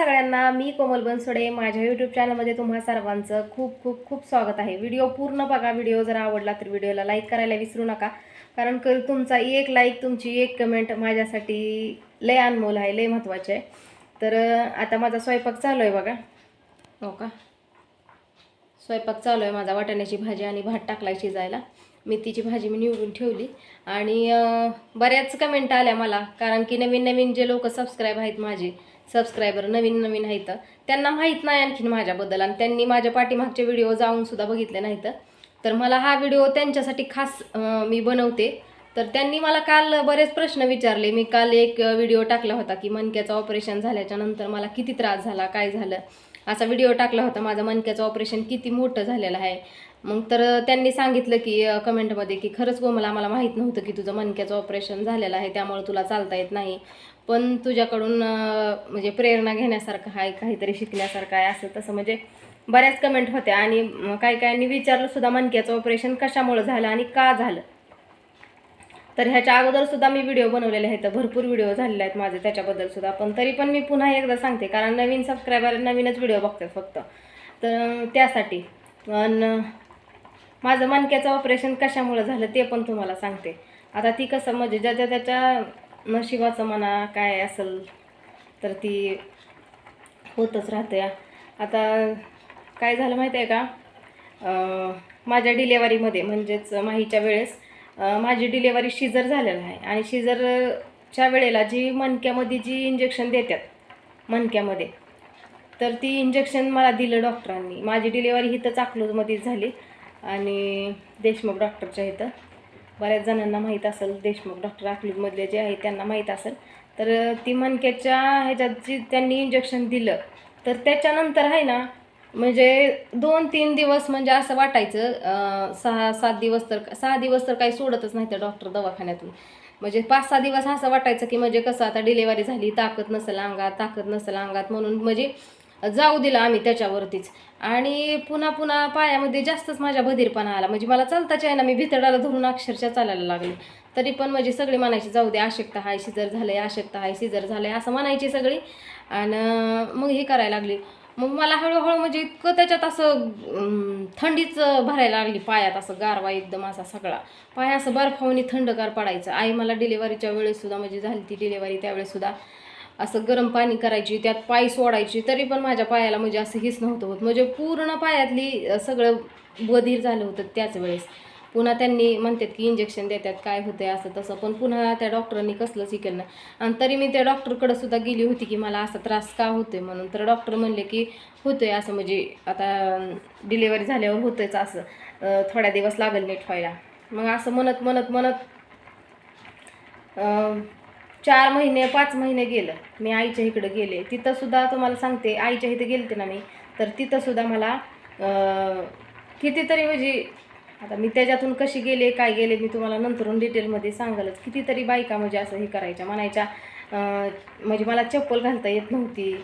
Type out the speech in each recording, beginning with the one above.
सगळ्यांना मी कोमल बनसोडे माझ्या यूट्यूब चॅनलमध्ये तुम्हा सर्वांचं खूप खूप खूप स्वागत आहे. व्हिडिओ पूर्ण बघा. व्हिडिओ जर आवडला तर व्हिडिओला लाईक करायला विसरू नका. कारण क तुमचा एक लाईक तुमची एक कमेंट माझ्यासाठी लय अनमोल आहे लय महत्त्वाचे आहे. तर आता माझा स्वयंपाक चालू आहे बघा. हो का? स्वयंपाक चालू आहे माझा वाटाण्याची भाजी आणि भात टाकलाय शिजायला. मेथीची भाजी मी निवडून ठेवली. आणि बऱ्याच कमेंट आल्या मला. कारण की नवीन नवीन जे लोक सबस्क्राईब आहेत माझे सबस्क्रायबर नवीन नवीन आहेत. त्यांना माहीत नाही आणखीन माझ्याबद्दल आणि त्यांनी माझ्या पाठीमागचे व्हिडिओ जाऊनसुद्धा बघितले नाहीत. तर मला हा व्हिडिओ त्यांच्यासाठी खास मी बनवते. तर त्यांनी मला काल बरेच प्रश्न विचारले. मी काल एक व्हिडिओ टाकला होता की मनक्याचं ऑपरेशन झाल्याच्यानंतर मला किती त्रास झाला काय झालं? असा व्हिडिओ टाकला होता. माझं मनक्याचं ऑपरेशन किती मोठं झालेलं आहे. मग तर त्यांनी सांगितलं की कमेंटमध्ये की खरंच गो मला मला माहीत नव्हतं की तुझं मनक्याचं ऑपरेशन झालेलं आहे. त्यामुळे तुला चालता येत नाही. पण तुझ्याकडून म्हणजे प्रेरणा घेण्यासारखं आहे काहीतरी शिकण्यासारखं आहे असं तसं म्हणजे बऱ्याच कमेंट होत्या. आणि काही काहींनी विचारलं सुद्धा मणक्याचं ऑपरेशन कशामुळं झालं आणि का झालं? तर ह्याच्या अगोदर सुद्धा मी व्हिडिओ बनवलेले आहेत. भरपूर व्हिडिओ झालेले आहेत माझे त्याच्याबद्दल सुद्धा. पण तरी पण मी पुन्हा एकदा सांगते कारण नवीन सबस्क्रायबर नवीनच व्हिडिओ बघतात फक्त. तर त्यासाठी आणि माझं मनक्याचं ऑपरेशन कशामुळं झालं ते पण तुम्हाला सांगते. आता ती कसं म्हणजे ज्याच्या त्याच्या नशिबाचं म्हणा काय असेल तर ती होतच राहते. आता काय झालं माहिती आहे का? माझ्या डिलेवरीमध्ये म्हणजेच माहीच्या वेळेस माझी डिलेवरी शिजर झालेलं आहे. आणि शिजरच्या वेळेला जी मणक्यामध्ये जी इंजेक्शन देतात मणक्यामध्ये तर ती इंजेक्शन मला दिलं डॉक्टरांनी माझी डिलेवरी इथं चाकलूजमध्येच झाली. आणि देशमुख डॉक्टरच्या इथं. बऱ्याच जणांना माहीत असेल देशमुख डॉक्टर आखलीमधले जे आहे त्यांना माहीत असेल. तर ती मणक्याच्या ह्याच्यात जी त्यांनी इंजेक्शन दिलं तर त्याच्यानंतर आहे ना म्हणजे दोन तीन दिवस म्हणजे असं वाटायचं सहा सात दिवस तर सहा दिवस तर काही सोडतच नाही त्या डॉक्टर दवाखान्यातून. म्हणजे पाच सहा दिवस असं वाटायचं की म्हणजे कसं आता डिलेवरी झाली ताकद नसेल अंगात ताकद नसेल अंगात म्हणून म्हणजे जाऊ दिला आम्ही त्याच्यावरतीच. आणि पुन्हा पुन्हा पायामध्ये जास्तच माझ्या बधीरपणा आला. म्हणजे मला चालताच आहे ना मी भितडाला धरून अक्षरशः चालायला लागले. तरी पण म्हणजे सगळी म्हणायची जाऊ दे अशक्ता हाय शिजर झालंय अशक्ता हाय शिजर झालंय असं म्हणायची सगळी. आणि मग हे करायला लागली. मग मला हळूहळू म्हणजे इतकं त्याच्यात असं थंडीच भरायला लागली पायात असं गारवा एकदम असा सगळा. पाय असं बर्फावणी थंडगार पडायचं. आई मला डिलेवरीच्या वेळेस सुद्धा म्हणजे झाली ती डिलेवरी त्यावेळेस सुद्धा. असं गरम पाणी करायची त्यात पाय सोडायची तरी पण माझ्या पायाला म्हणजे असं हेच नव्हतं होत. म्हणजे पूर्ण पायातली सगळं बधीर झालं होतं त्याच वेळेस. पुन्हा त्यांनी म्हणतात की इंजेक्शन देतात काय होतंय असं तसं. पण पुन्हा त्या डॉक्टरांनी कसलंच हे केलं आणि तरी मी त्या डॉक्टरकडे सुद्धा गेली होती की मला असा त्रास का होतोय म्हणून. तर डॉक्टर म्हणले की होतोय असं म्हणजे आता डिलेवरी झाल्यावर होतंयच असं. थोड्या दिवस लागेल नीट व्हायला. मग असं म्हणत म्हणत म्हणत चार महिने पाच महिने गेलं. मी आईच्या इकडं गेले. तिथंसुद्धा तुम्हाला सांगते आईच्या इथं गेलते ना मी. तर तिथंसुद्धा मला कितीतरी म्हणजे आता मी त्याच्यातून कशी गेले काय गेले मी तुम्हाला नंतरून डिटेलमध्ये सांगालच. कितीतरी बायका म्हणजे असं हे करायच्या म्हणायच्या म्हणजे मला चप्पल घालता येत नव्हती.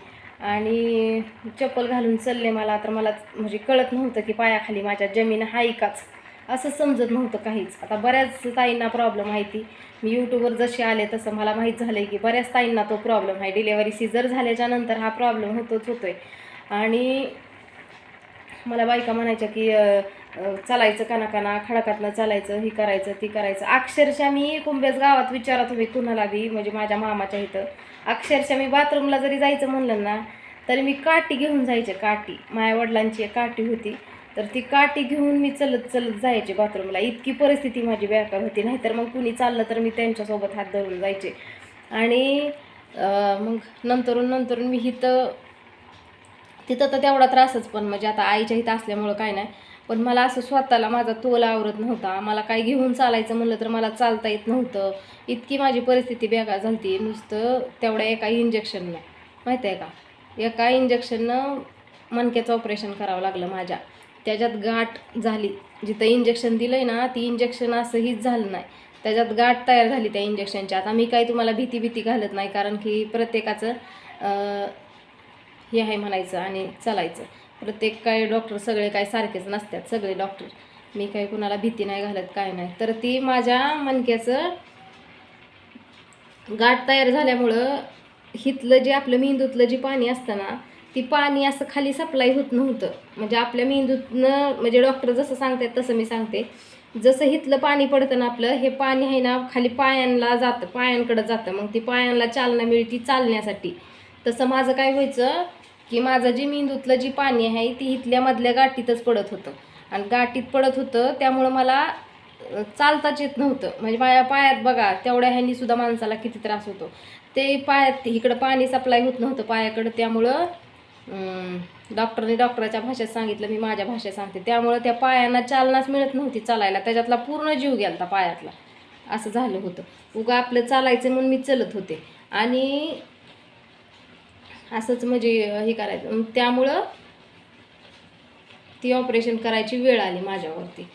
आणि चप्पल घालून चालले मला. तर मला म्हणजे कळत नव्हतं की पायाखाली माझ्या जमीन हाय काच. असं समजत नव्हतं काहीच. आता बऱ्याच ताईंना प्रॉब्लेम आहे ती. मी यूट्यूबवर जसे आले तसं मला माहीत झालं आहे की बऱ्याच ताईंना तो प्रॉब्लेम आहे. डिलेवरी सीझर झाल्याच्यानंतर हा प्रॉब्लेम होतोच होतो आहे आणि मला बायका म्हणायच्या की चालायचं कानाकाना खडकातनं चालायचं हे करायचं ती करायचं. अक्षरशः मी कुंभेच गावात विचारत होते कुणाला बी म्हणजे माझ्या मामाच्या इथं. अक्षरशः मी बाथरूमला जरी जायचं म्हणलं ना तरी मी काठी घेऊन जायचे काठी. माझ्या वडिलांची एक काठी होती. तर ती काठी घेऊन मी चलत चलत जायचे बाथरूमला. इतकी परिस्थिती माझी बॅकअप होती. नाहीतर मग कुणी चाललं तर मी त्यांच्यासोबत हात धरून जायचे. आणि मग नंतरून नंतरून मी इथं तिथं तर तेवढा त्रासच पण म्हणजे आता आईच्या हिथं असल्यामुळं काय नाही. पण मला असं स्वतःला माझा तोल आवरत नव्हता. मला काय घेऊन चालायचं म्हणलं तर मला चालता येत नव्हतं. इतकी माझी परिस्थिती बेकार झाली नुसतं तेवढ्या एका इंजेक्शननं माहिती आहे का? एका इंजेक्शननं मनक्याचं ऑपरेशन करावं लागलं माझ्या. त्याच्यात गाठ झाली. जिथं इंजेक्शन दिलं आहे ना ती इंजेक्शन असंहीच झालं नाही. त्याच्यात गाठ तयार झाली त्या इंजेक्शनच्या आता मी काही तुम्हाला भीती भीती घालत नाही कारण की प्रत्येकाचं हे आहे म्हणायचं आणि चालायचं. प्रत्येक काही डॉक्टर सगळे काय सारखेच नसतात सगळे डॉक्टर मी काही कुणाला भीती नाही घालत काय नाही. तर ती माझ्या मनक्याचं गाठ तयार झाल्यामुळं हितलं जे आपलं मेंदूतलं जे पाणी असतं ना ती पाणी असं खाली सप्लाय होत नव्हतं. म्हणजे आपल्या मेंदूतनं म्हणजे डॉक्टर जसं सांगतात तसं मी सांगते. जसं इथलं पाणी पडतं ना आपलं हे पाणी आहे ना खाली पायांना जातं पायांकडं जातं. मग ती पायांना चालना मिळती चालण्यासाठी. तसं माझं काय व्हायचं की माझं जे मेंदूतलं जी पाणी आहे ती इथल्या मधल्या गाठीतच पडत होतं. आणि गाठीत पडत होतं त्यामुळं मला चालताच येत नव्हतं. म्हणजे माझ्या पायात बघा तेवढ्या ह्यांनी सुद्धा माणसाला किती त्रास होतो. ते पायात इकडं पाणी सप्लाय होत नव्हतं पायाकडं. त्यामुळं डॉक्टरने डॉक्टरच्या भाषेत सांगितलं मी माझ्या भाषेत सांगते. त्यामुळं त्या पायांना चालनाच मिळत नव्हती चालायला. त्याच्यातला पूर्ण जीव गेला पायातला. असं झालं होतं. उगा आपलं चालायचं म्हणून मी चलत होते. आणि असंच म्हणजे हे करायचं. त्यामुळं ती ऑपरेशन करायची वेळ आली माझ्यावरती.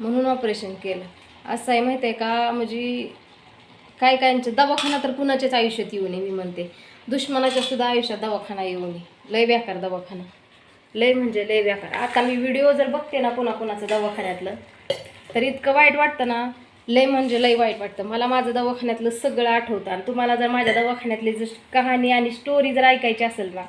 म्हणून ऑपरेशन केलं. असं आहे माहीत आहे का? म्हणजे काय कायांचं दवाखाना तर कुणाच्याच आयुष्यात येऊ नये मी म्हणते. दुश्मनाच्या सुद्धा आयुष्यात दवाखाना येऊ नये लय व्याकार दवाखाना. लय म्हणजे लय व्याकार. आता मी व्हिडिओ जर बघते ना कोणा दवाखान्यातलं तर इतकं वाईट वाटतं ना. लय म्हणजे लय वाईट वाटतं. मला माझं दवाखान्यातलं सगळं आठवतं. आणि तुम्हाला जर माझ्या दवाखान्यातली जर कहाणी आणि स्टोरी जर ऐकायची असेल ना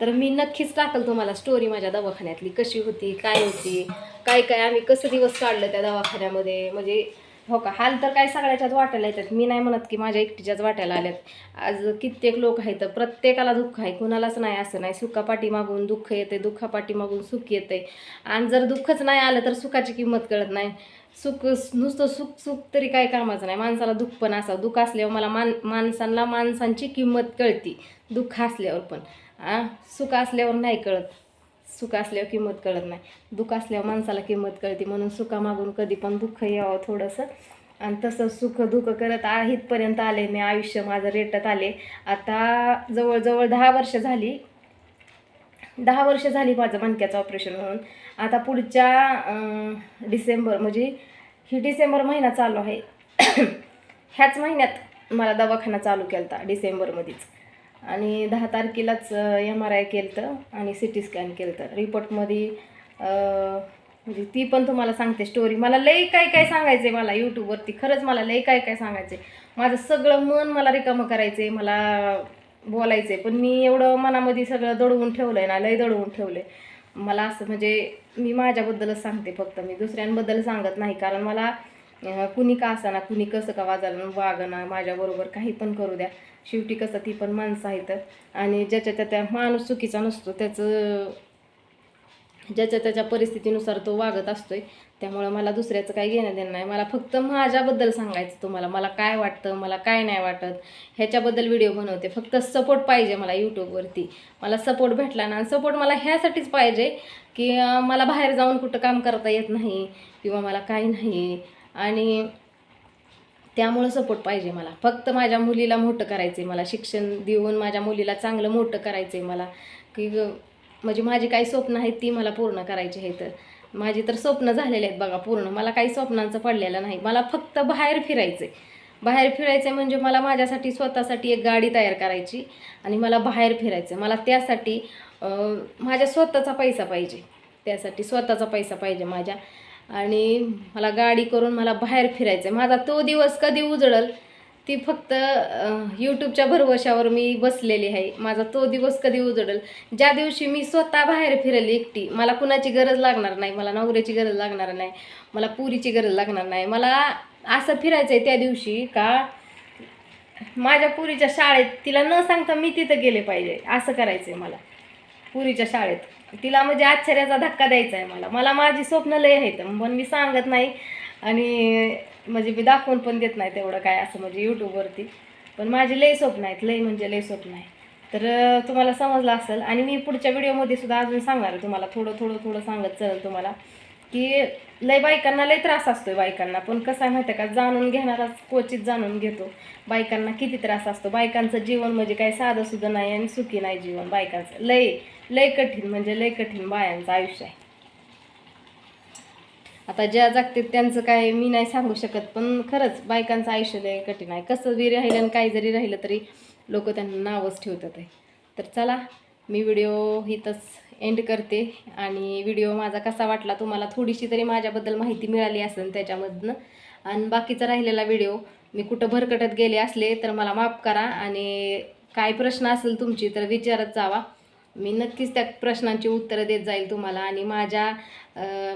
तर मी नक्कीच टाकल तुम्हाला स्टोरी माझ्या दवाखान्यातली. कशी होती काय होती काय काय आम्ही कसं दिवस काढलं त्या दवाखान्यामध्ये. म्हणजे हो का? हाल तर काय सगळ्याच्याच वाटायला येतात. मी नाही म्हणत की माझ्या एकटीच्याच वाटायला आल्यात. आज कित्येक लोक आहेत प्रत्येकाला दुःख आहे. कुणालाच नाही असं नाही. सुखापाठी मागून दुःख येते दुःखापाठी मागून सुख येते आणि जर दुःखच नाही आलं तर सुखाची किंमत कळत नाही. सुख नुसतं सुख सुख तरी काय कामाचं नाही. माणसाला दुःख पण असावं. दुःख असल्यावर मला मान माणसांना माणसांची किंमत कळती. दुःख असल्यावर पण. आ? सुख असल्यावर नाही कळत. सुख असल्यावर किंमत कळत नाही. दुःख असल्यावर माणसाला किंमत कळते. म्हणून सुखामागून कधी पण दुःख यावं थोडंसं. आणि तसं सुख दुःख करत आ इथपर्यंत आले मी. आयुष्य माझं रेटत आले. आता जवळजवळ दहा वर्ष झाली. दहा वर्ष झाली माझं मणक्याचं ऑपरेशन म्हणून आता पुढच्या डिसेंबर म्हणजे ही डिसेंबर महिना चालू आहे. ह्याच महिन्यात मला दवाखाना चालू केला होता डिसेंबरमध्येच आणि दहा तारखेलाच एम आर आय केलं तर आणि सी टी स्कॅन केलं तर रिपोर्टमध्ये म्हणजे ती पण तुम्हाला सांगते स्टोरी मला लई काय काय सांगायचं आहे मला यूट्यूबवरती खरंच मला लई काय काय सांगायचं आहे माझं सगळं मन मला रिकामं करायचं आहे मला बोलायचं आहे पण मी एवढं मनामध्ये सगळं दडवून ठेवलं आहे ना लई दडवून ठेवलं आहे मला असं म्हणजे मी माझ्याबद्दलच सांगते फक्त. मी दुसऱ्यांबद्दल सांगत नाही. कारण मला कुणी का असाना कुणी कसं का वाजायला वागना माझ्याबरोबर काही पण करू द्या. शेवटी कसं ती पण माणसं आहेत आणि ज्याच्या त्या त्या माणूस चुकीचा नसतो त्याचं ज्याच्या त्याच्या परिस्थितीनुसार तो वागत असतोय. त्यामुळं मला दुसऱ्याचं काही घेणं देणं नाही. मला फक्त माझ्याबद्दल सांगायचं तुम्हाला. मला काय वाटतं मला काय नाही वाटत ह्याच्याबद्दल व्हिडिओ बनवते. फक्त सपोर्ट पाहिजे मला यूट्यूबवरती मला सपोर्ट भेटला ना आणि सपोर्ट मला ह्यासाठीच पाहिजे की मला बाहेर जाऊन कुठं काम करता येत नाही किंवा मला काही नाही. आणि त्यामुळं सपोर्ट पाहिजे मला. फक्त माझ्या मुलीला मोठं करायचं आहे मला. शिक्षण देऊन माझ्या मुलीला चांगलं मोठं करायचं आहे मला. की म्हणजे माझी काही स्वप्न आहेत ती मला पूर्ण करायची आहेत. माझी तर स्वप्न झालेले आहेत बघा पूर्ण. मला काही स्वप्नांचं पडलेलं नाही. मला फक्त बाहेर फिरायचं आहे बाहेर फिरायचं म्हणजे मला माझ्यासाठी स्वतःसाठी एक गाडी तयार करायची आणि मला बाहेर फिरायचं मला त्यासाठी माझ्या स्वतःचा पैसा पाहिजे. त्यासाठी स्वतःचा पैसा पाहिजे माझ्या. आणि मला गाडी करून मला बाहेर फिरायचं आहे माझा तो दिवस कधी उजळल ती फक्त यूट्यूबच्या भरवशावर मी बसलेली आहे. माझा तो दिवस कधी उजळल? ज्या दिवशी मी स्वतः बाहेर फिरेल एकटी मला कुणाची गरज लागणार नाही. मला नवऱ्याची गरज लागणार नाही. मला पुरीची गरज लागणार नाही. मला असं फिरायचं आहे त्या दिवशी का माझ्या पुरीच्या शाळेत तिला न सांगता मी तिथं गेले पाहिजे. असं करायचं आहे मला. पुरीच्या शाळेत. तिला म्हणजे आश्चर्याचा धक्का द्यायचा आहे मला. मला माझी स्वप्न लय आहेत पण मी सांगत नाही. आणि म्हणजे मी दाखवून पण देत नाही तेवढं काय असं म्हणजे यूट्यूबवरती पण माझी लय स्वप्न आहेत लय म्हणजे लय स्वप्न आहे. तर तुम्हाला समजलं असेल. आणि मी पुढच्या व्हिडिओमध्ये सुद्धा अजून सांगणार आहे तुम्हाला. थोडं थोडं थोडं सांगत चल तुम्हाला. की लय बायकांना लय त्रास असतोय बायकांना. पण कसं आहे माहिती आहे का? जाणून घेणाराच क्वचित जाणून घेतो. बायकांना किती त्रास असतो? बायकांचं जीवन म्हणजे काय? साधं सुद्धा नाही आणि सुखी नाही जीवन बायकांचं. लय लय कठीण म्हणजे लय कठीण बायांचं आयुष्य आहे. आता ज्या जगतात त्यांचं काय मी नाही सांगू शकत पण खरंच बायकांचं आयुष्य लय कठीण आहे. कसं बी राहिलं आणि काही जरी राहिलं तरी लोक त्यांना नावच ठेवतात आहे. तर चला मी व्हिडिओ इथंच एंड करते. आणि व्हिडिओ माझा कसा वाटला तुम्हाला थोडीशी तरी माझ्याबद्दल माहिती मिळाली असेल त्याच्यामधनं. आणि बाकीचा राहिलेला व्हिडिओ मी कुठं भरकटत गेले असले तर मला माफ करा. आणि काय प्रश्न असेल तुमची तर विचारत जावा. मी नक्कीच त्या प्रश्नांची उत्तरं देत जाईल तुम्हाला. आणि माझ्या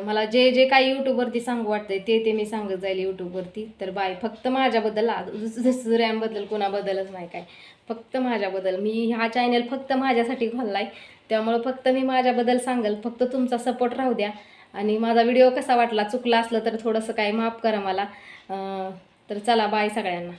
मला जे जे काही यूट्यूबवरती सांगू वाटतंय ते ते मी सांगत जाईल यूट्यूबवरती तर बाय फक्त माझ्याबद्दल आ- दुस- दुसऱ्यांबद्दल कोणाबद्दलच नाही काय. फक्त माझ्याबद्दल. मी हा चॅनल फक्त माझ्यासाठी खोलला आहे त्यामुळं फक्त मी माझ्याबद्दल सांगेल. फक्त तुमचा सपोर्ट राहू द्या. आणि माझा व्हिडिओ कसा वाटला चुकला असलं तर थोडंसं काही माफ करा मला. तर चला बाय सगळ्यांना.